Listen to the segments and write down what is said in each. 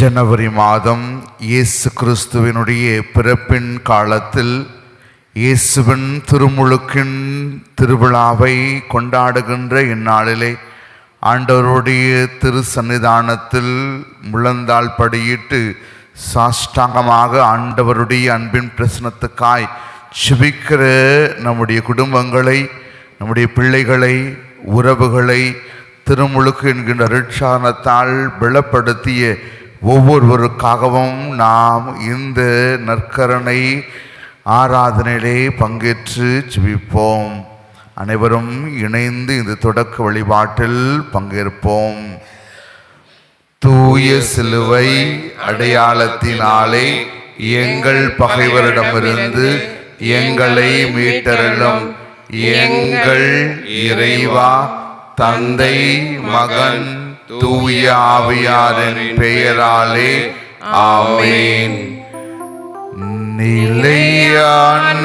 ஜனவரி மாதம் இயேசு கிறிஸ்துவினுடைய பிறப்பின் காலத்தில் இயேசுவின் திருமுழுக்கின் திருவிழாவை கொண்டாடுகின்ற இந்நாளிலே ஆண்டவருடைய திரு சன்னிதானத்தில் முழந்தாள் படியிட்டு சாஷ்டாங்கமாக ஆண்டவருடைய அன்பின் பிரசனத்துக்காய் சிபிக்கிற நம்முடைய குடும்பங்களை நம்முடைய பிள்ளைகளை உறவுகளை திருமுழுக்கு என்கின்ற ரிட்சானத்தால் பலப்படுத்திய ஒவ்வொருவருக்காகவும் நாம் இந்த நற்கரணை ஆராதனையிலே பங்கேற்று ஜெபிப்போம். அனைவரும் இணைந்து இந்த தொடக்க வழிபாட்டில் பங்கேற்போம். தூய சிலுவை அடையாளத்தினாலே எங்கள் பகைவரிடமிருந்து எங்களை மீட்டருளும். எங்கள் இறைவா தந்தை மகன் தூய ஆவியாரின் பெயராலே ஆமேன். நிலையான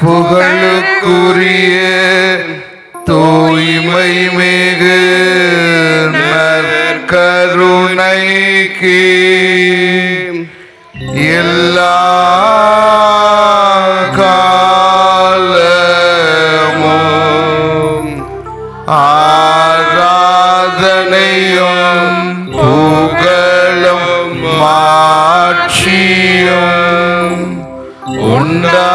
புகழுக்குரிய தூய்மை மிகு நற்கருணைக்கு எல்லா உண்டா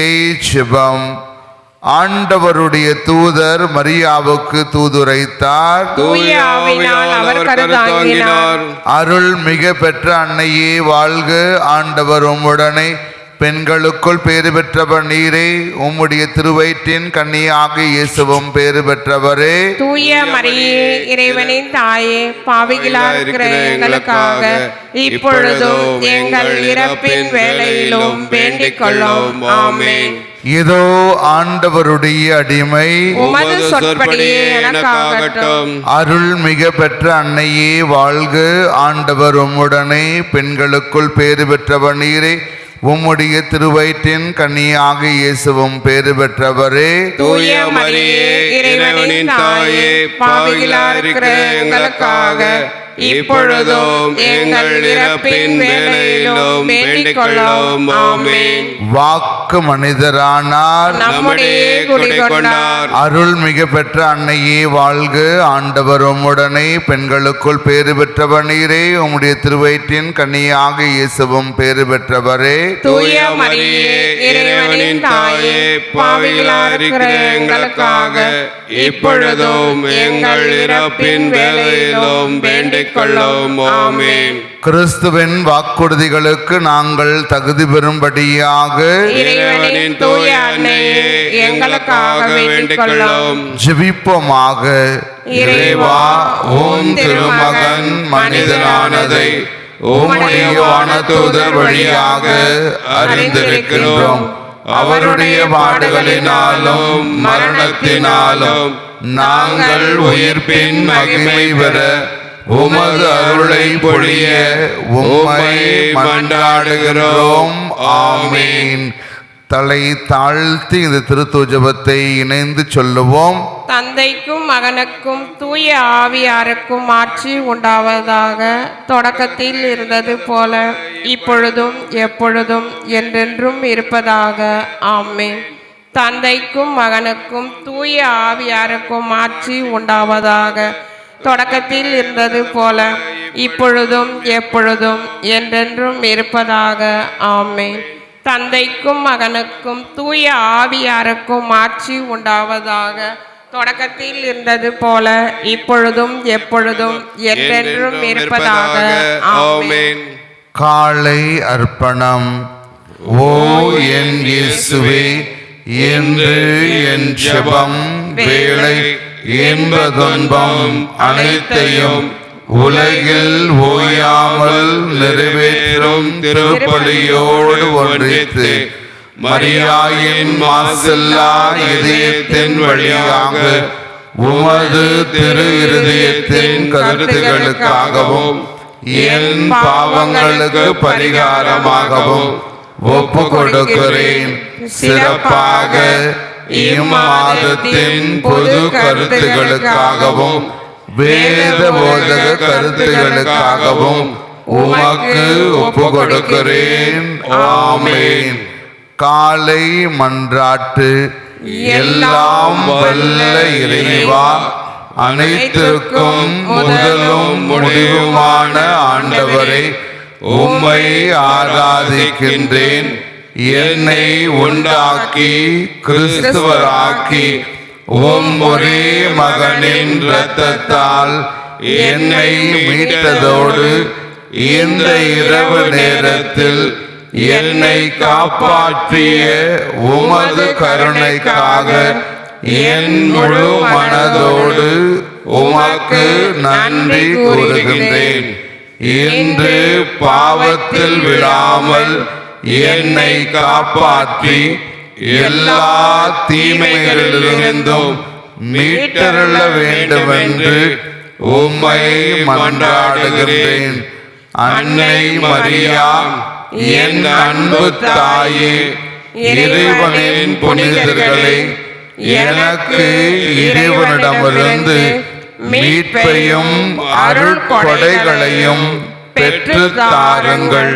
மூவேலை சிவம். ஆண்டவருடைய தூதர் மரியாவுக்கு தூதுரைத்தார். அருள் மிக பெற்ற அன்னையே வாழ்க. ஆண்டவர் உம்முடனே பெண்களுக்குள் பேறு பெற்றவர் நீரே உம்முடைய திருவயிற்றின் கன்னியாக இயேசுவும் பேறு பெற்றவரே. தூய மரியே இறைவனின் தாயே பாவிகளா இருக்கிற எங்களுக்காக இப்பொழுதும் எங்கள் இறப்பின் வேளையிலும் வேண்டிக் கொள்ளும் ஆமென். இதோ ஆண்டவருடைய அடிமை. அருள் மிக பெற்ற அன்னையே வாழ்க. ஆண்டவர் உம்முடனே பெண்களுக்குள் பேறு பெற்றவர் நீரே. உம்முடைய திருவயிற்றின் கன்னியாக இயேசுவும் பேறு பெற்றவரே. தூய மரியே இறைவனின் தாயே பாவிகளா இருக்கிற எங்களுக்காக இப்பொழுதும் எங்கள் இறப்பின் வேளையிலும் வேண்டிக் கொள்ளும். ஆமென். வாக்கு மனிதரானார். நம்முடைய குடிகொண்டார். அருள்மிகு பெற்ற அன்னையே வாழ்க. ஆண்டவர் உம்முடனே பெண்களுக்குள் பேறு பெற்றவர் நீரே உம்முடைய திருவயிற்றின் கன்னியாக இயேசுவும் பேறு பெற்றவரே. தூய மரியே இறைவனின் தாயே பாவிகளாக எங்களுக்காக இப்பொழுதும் எங்கள் இறப்பின் வேளையிலும் வேண்டிக் கொள்ளும் ஆமென். கிறிஸ்துவின் வாக்குறுதிகளுக்கு நாங்கள் தகுதி பெறும்படியாக இறைவனின் தூய அன்னையே எங்களுக்காக வேண்டிக் கொள்ளும் ஜெபிப்போமாக. இறைவா, உம் திருமகன் மனிதனானதை உம்முடைய வானதூதர் வழியாக அறிந்திருக்கிறோம். அவருடைய பாடுகளினாலும் மரணத்தினாலும் நாங்கள் உயிர்ப்பின் மகிமை பெற உமது அருளை பொழிய உம்மை மன்றாடுகிறோம். ஆமீன். தலை தாழ்த்தி இந்த திருத்தூஜபத்தை இணைந்து சொல்லுவோம். தந்தைக்கும் மகனுக்கும் தூய ஆவியாருக்கும் ஆட்சி உண்டாவதாக தொடக்கத்தில் இருந்தது போல இப்பொழுதும் எப்பொழுதும் என்றென்றும் இருப்பதாக. ஆமென். தந்தைக்கும் மகனுக்கும் தூய ஆவியாருக்கும் ஆட்சி உண்டாவதாக தொடக்கத்தில் இருந்தது போல இப்பொழுதும் எப்பொழுதும் என்றென்றும் இருப்பதாக. ஆமென். தந்தைக்கும் மகனுக்கும் தூய ஆவியாருக்கும் ஆட்சி உண்டாவதாக. தொடக்கத்தில் இருந்தது போல இப்பொழுதும் எப்பொழுதும் என்றென்றும் இருப்பதாக. ஆமென். காலை அர்ப்பணம். ஓ என் இயேசுவே என்று என் ஜெபம் வேலை இன்ப துன்பம் அனைத்தையும் உலகில் ஓயாமல் நிறைவேறும் திருப்பலியோடு ஒன்றித்து மரியாயின் மாசில்லா இதயத்தின் வழியாக உமது திரு இருதயத்தின் கருத்துகளுக்காகவும் என் பாவங்களுக்கு பரிகாரமாகவும் ஒப்பு கொடுக்கிறேன் சிறப்பாக இம்மாதத்தின் பொது கருத்துகளுக்காகவும் வேத போதக கருத்துகளுக்காகவும் உமக்கு ஒப்பு கொடுக்கிறேன் ஆமேன். காலை மன்றாட்டு எல்லாம் வல்ல இறைவா அனைத்திற்கும் முதலும் முடிவுமான ஆண்டவரை உம்மை ஆராதிக்கின்றேன். என்னை உண்டாக்கி கிறிஸ்துவராக்கி உம் ஒரே மகனின் இரத்தத்தால் என்னை மீட்டதோடு இந்த இரவு நேரத்தில் என்னை காப்பாற்றிய உமது கருணைக்காக என் முழு மனதோடு உமக்கு நன்றி கூறுகின்றேன். இன்று பாவத்தில் விழாமல் என்னை காப்பாற்றி எல்லா தீமைகளிலிருந்தும் மீட்டருள வேண்டுமென்று உம்மை மன்றாடுகிறேன் அன்னை மரியா என் அன்பு தாயே இறைவனின் புனிதர்களே எனக்கு இறைவனிடமிருந்து மீட்பையும் அருள் கொடைகளையும் பெற்று தாருங்கள்.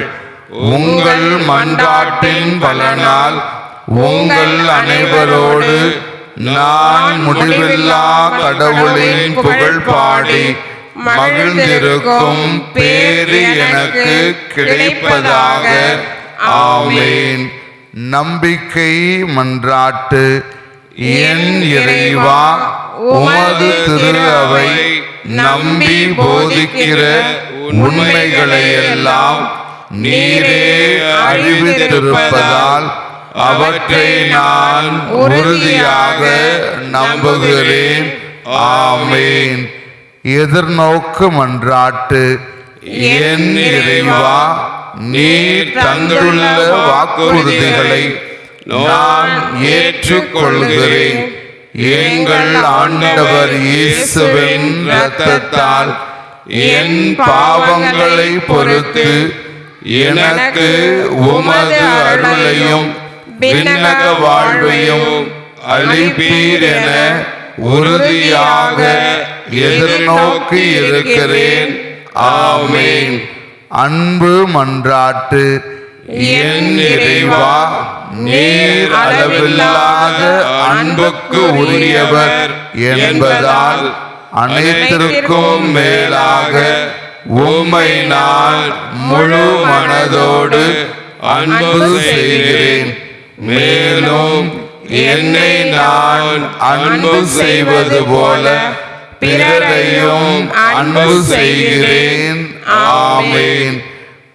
உங்கள் மன்றாட்டின் பலனால் உங்கள் அனைவரோடு நான் முடிவில்லா கடவுளின் புகழ் பாடி மகிழ்ந்திருக்கும் பேரு எனக்கு கிடைப்பதாக. ஆவேன் நம்பிக்கை மன்றாட்டு. என் இறைவா உமது திரு அவை நம்பி போதிக்கிற உண்மைகளையெல்லாம் எல்லாம் நீரே அறிவித்திருப்பதால் அவற்றை நான் உறுதியாக நம்புகிறேன். ஆமேன். எதிர்நோக்கு மன்றாட்டு என் இறைவா நீர் தந்துள்ள வாக்குறுதிகளை நான் ஏற்றுக்கொள்கிறேன். எங்கள் ஆண்டவர் இயேசுவின் இரத்தத்தால் என் பாவங்களை பொறுத்து எனக்கு உமது அருளையும் விண்ணக வாழ்வையும் அளிப்பீர் என உறுதியாக எதிர்நோக்கி இருக்கிறேன். ஆமென். அன்பு மன்றாட்டு. என் இறைவா நீர் அளவில்லாத அன்புக்கு உரியவர் என்பதால் அனைத்திற்கும் மேலாக உம்மை நான் முழு மனதோடு அன்பு செய்கிறேன். மேலும் என்னை நான் அன்பு செய்வது போல பிறரையும் அன்பு செய்கிறேன். ஆமேன்.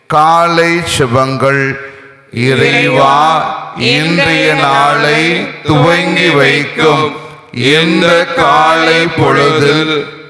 காலை சுபங்கள். இறைவா இன்றைய நாளை துவங்கி வைக்கும். இந்த காலை பொழுதில்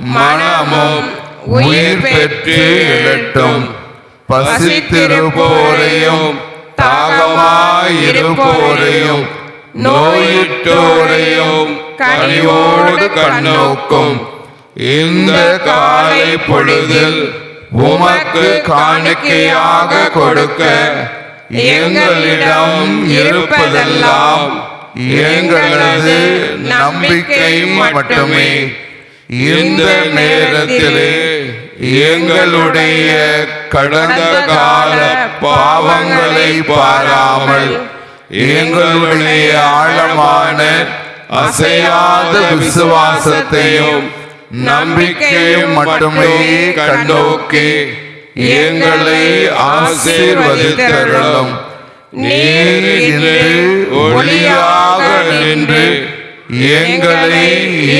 மனமும் உயிர் பெற்று எழட்டும். பசித்திருப்போரையும் தாகமாயிருப்போரையும் நோயிட்டோரையும் கனிவோடு கண்ணோக்கும். இந்த காலை பொழுதில் உமக்கு காணிக்கையாக கொடுக்க எங்களிடம் இருப்பதெல்லாம் எங்களது நம்பிக்கை மட்டுமே. இந்த நேரத்திலே எங்களுடைய கடந்த கால பாவங்களை பாராமல் எங்களுடைய ஆழமான அசையாத விசுவாசத்தையும் நம்பிக்கையும் மட்டுமே கண்டோக்கி. எங்களை ஆசீர்வதித்தருளும். நீர் ஒளியாக நின்று எங்களை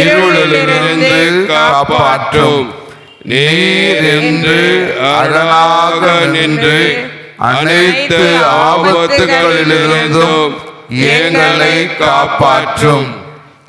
இருளிலிருந்து காப்பாற்றும். நீர் என்று அரணாக நின்று அனைத்து ஆபத்துகளிலிருந்தும் எங்களை காப்பாற்றும்.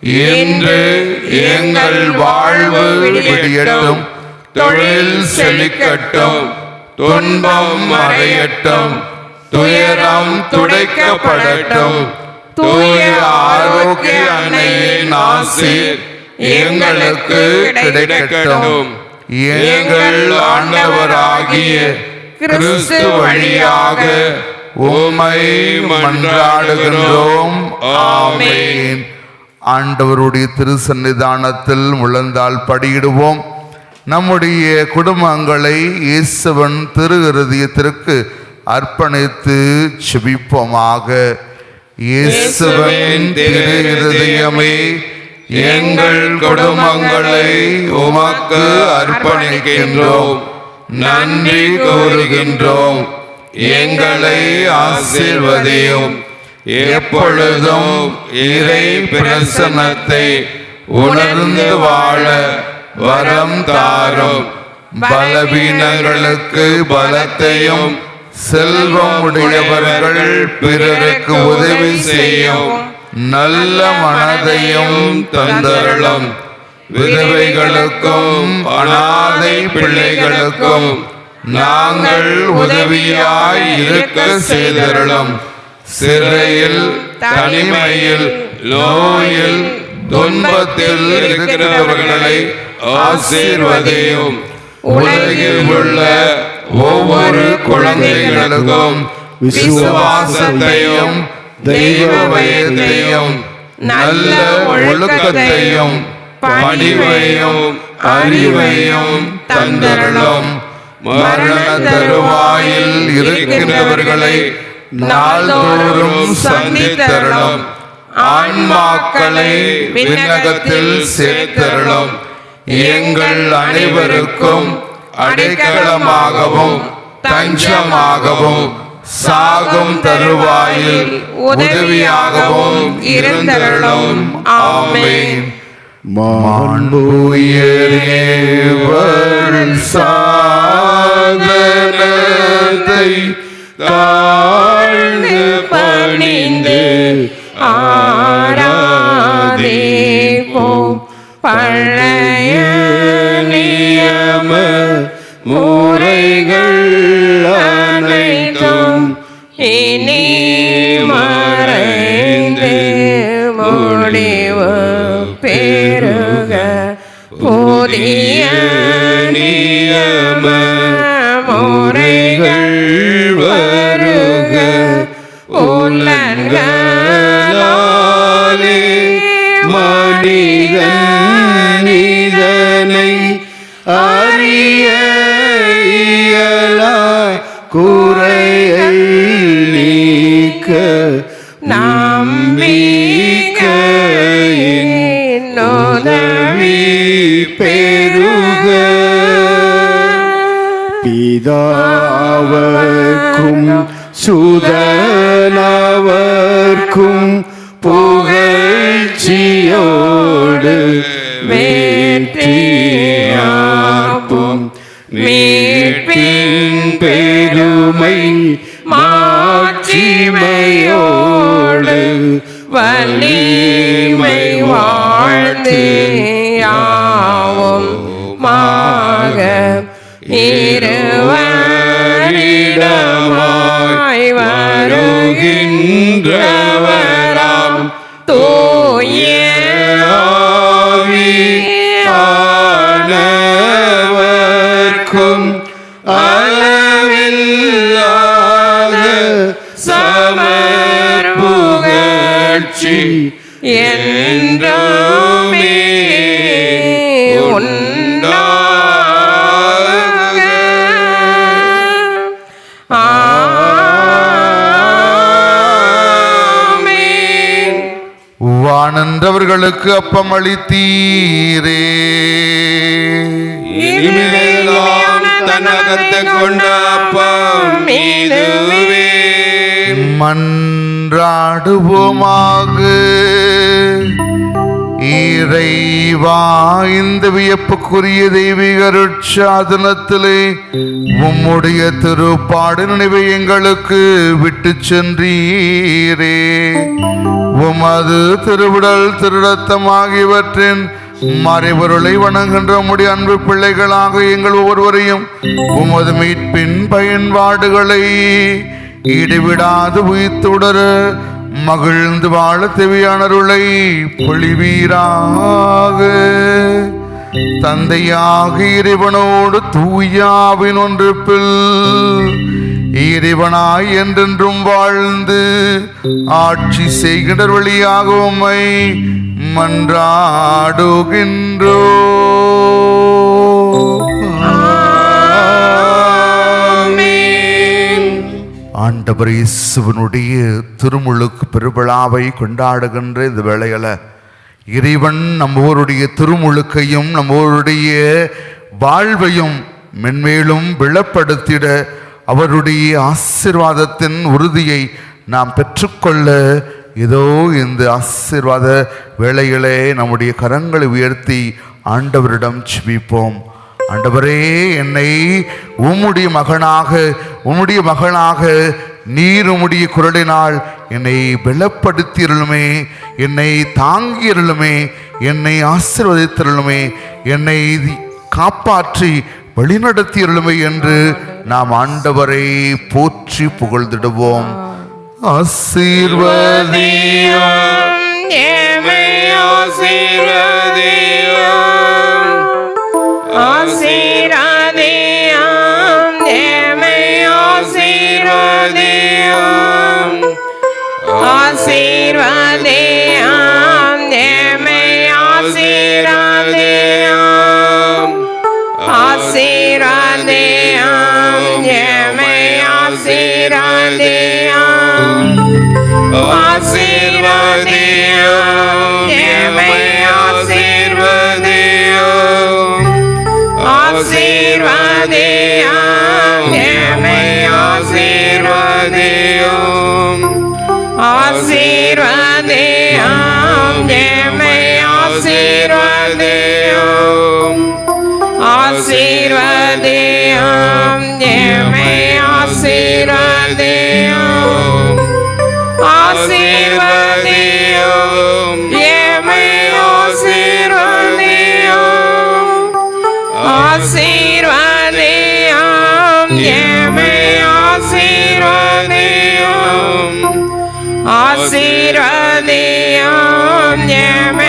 இன்று எங்கள் வாழ்வு விடியட்டும். தொழில் செழிக்கட்டும். துன்பம் மறையட்டும் துயரம் துடைக்கப்படட்டும். தூய ஆரோக்கிய அன்னையின் ஆசீர் எங்களுக்கு கிடைக்கட்டும். எங்கள் ஆண்டவராகிய கிறிஸ்து வழியாக உமை மன்றாடுகின்றோம். ஆமென். ஆண்டவருடைய திருசன்னிதானத்தில் முழந்தால் படியிடுவோம். நம்முடைய குடும்பங்களை இயேசுவன் திரு இருதயத்திற்கு அர்ப்பணித்து செபிப்போமாக. இயேசுவன் திரு இருதயமே எங்கள் குடும்பங்களை உமக்கு அர்ப்பணிக்கின்றோம். நன்றி கூறுகின்றோம். எங்களை ஆசீர்வதியும். எப்பொழுதும் இறை பிரசனத்தை உணர்ந்து வாழ வரம் தாரும். பலவீனங்களுக்கு பலத்தையும் செல்வம் உடையவர்கள் பிறருக்கு உதவி செய்யும் நல்ல மனதையும் தந்தரலும் விதவைகளுக்கும் அனாதை பிள்ளைகளுக்கும் நாங்கள் உதவியாய் இருக்க செய்தரலும் சிறையில் தனிமையில் நோயில் துன்பத்தில் இருக்கிறவர்களை ஆசீர்வதையும். உலகில் உள்ள ஒவ்வொரு குழந்தைகளுக்கும் விசுவாசத்தையும் தெய்வ பயத்தையும் நல்ல ஒழுக்கத்தையும் பணிவையும் அறிவையும் தந்தரணும் மரண தருவாயில் இருக்கின்றவர்களை நாள்தோறும் சந்தித்தருளும். ஆன்மாக்களை விண்ணகத்தில் சேர்த்தரணும் எங்கள் அனைவருக்கும் அடைக்கலமாகவும் தஞ்சமாகவும் சாகும் தருவாயில் உதவியாகவும் இருந்தருளும். ஆமென். மாண்புயர்வள் சாதனத்தை தாழ்ந்து பணிந்து ஆராதிப்போம். பழ poder. சுதனவர்க்கும் புகழ்ச்சியோடு வெற்றியாகும் மீட்பின் பெருமை மாட்சிமையோடு வலிமை வாழ்ந்தேயாவும். மாக இருவரிடமா வருகின்றவராம் தூய ஆனவர்க்கும் அளவில்லாத சமர் புகழ்ச்சி. என்றுமே வானன்றவர்களுக்கு அப்பம் அளித்தீரே இனிமேலாம் தன்னகத்தை கொண்ட அப்பம் இதுவே மன்றாடுவோமாக. இறைவா இந்த வியப்புக்குரிய தெய்வீக அருட்சாதனத்திலே உம்முடைய திருப்பாடு நினைவை எங்களுக்கு விட்டு சென்றீரே. உமது திருவிடல் திருடத்தம் ஆகியவற்றின் மறைபொருளை வணங்குகின்ற உம்முடைய அன்பு பிள்ளைகளாக எங்கள் ஒவ்வொருவரையும் உமது மீட்பின் பயன்பாடுகளை இடைவிடாது உயிர்த்துடர. மகிழ்ந்து வாழ தேவையானருளை பொழிவீராக. தந்தையாக இறைவனோடு தூயாவின் ஒன்றுப்பில் இறைவனாய் என்றென்றும் வாழ்ந்து ஆட்சி செய்கின்ற வழியாக உம்மை மன்றாடுகின்றோ. ஆண்டவர் இயேசுவனுடைய திருமுழுக்கு பெருவிழாவை கொண்டாடுகின்ற இந்த வேளையில இறைவன் நம்மோருடைய திருமுழுக்கையும் நம்மோருடைய வாழ்வையும் மென்மேலும் விளப்படுத்திட அவருடைய ஆசீர்வாதத்தின் உறுதியை நாம் பெற்றுக்கொள்ள இதோ இந்த ஆசிர்வாத வேளையிலே நம்முடைய கரங்களை உயர்த்தி ஆண்டவரிடம் செபிப்போம் ஆண்டவரே என்னை உம்முடைய மகனாக உம்முடைய மகனாக நீர் உம்முடைய குரலினால் என்னை பலப்படுத்தியருளுமே என்னை தாங்கியிருளுமே என்னை ஆசிர்வதித்திருளுமே என்னை காப்பாற்றி வழிநடத்தியருளுமே என்று நாம் ஆண்டவரை போற்றி புகழ்ந்திடுவோம். ஆசீர்வாதே ஆம் தேமை ஏமை ஆசீர்வாதம் ஆசீர்வதியும் எமை ஆசீர்வதியும் ஆசீர்வாதம் ஏமை ஆசீர்வதியும் ஆசீர்வாதம் ஏமை ஆசீர்வாதம் ஆசீர்வாதம் Asirvadiyam Yeme Asirvadiyam Asirvadiyam Yeme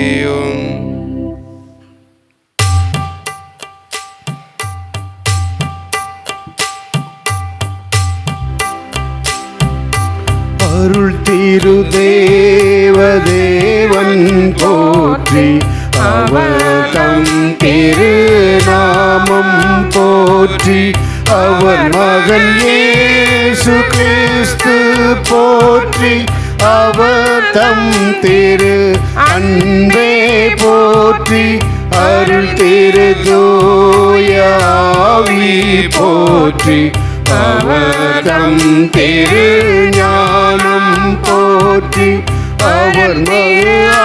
போற்றி அருள் திரு தூயாவி போற்றி. அவதம் திரு ஞானம் போற்றி. அவர்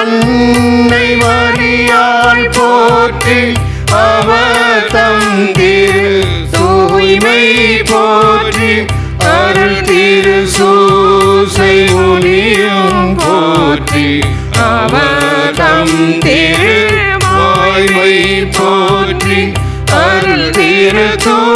அன்னை வரியால் போற்றி. அவதம் திரு தூய்மை போற்றி. அருள் திரு சூசை முனியும் போற்றி. அவதம் தம்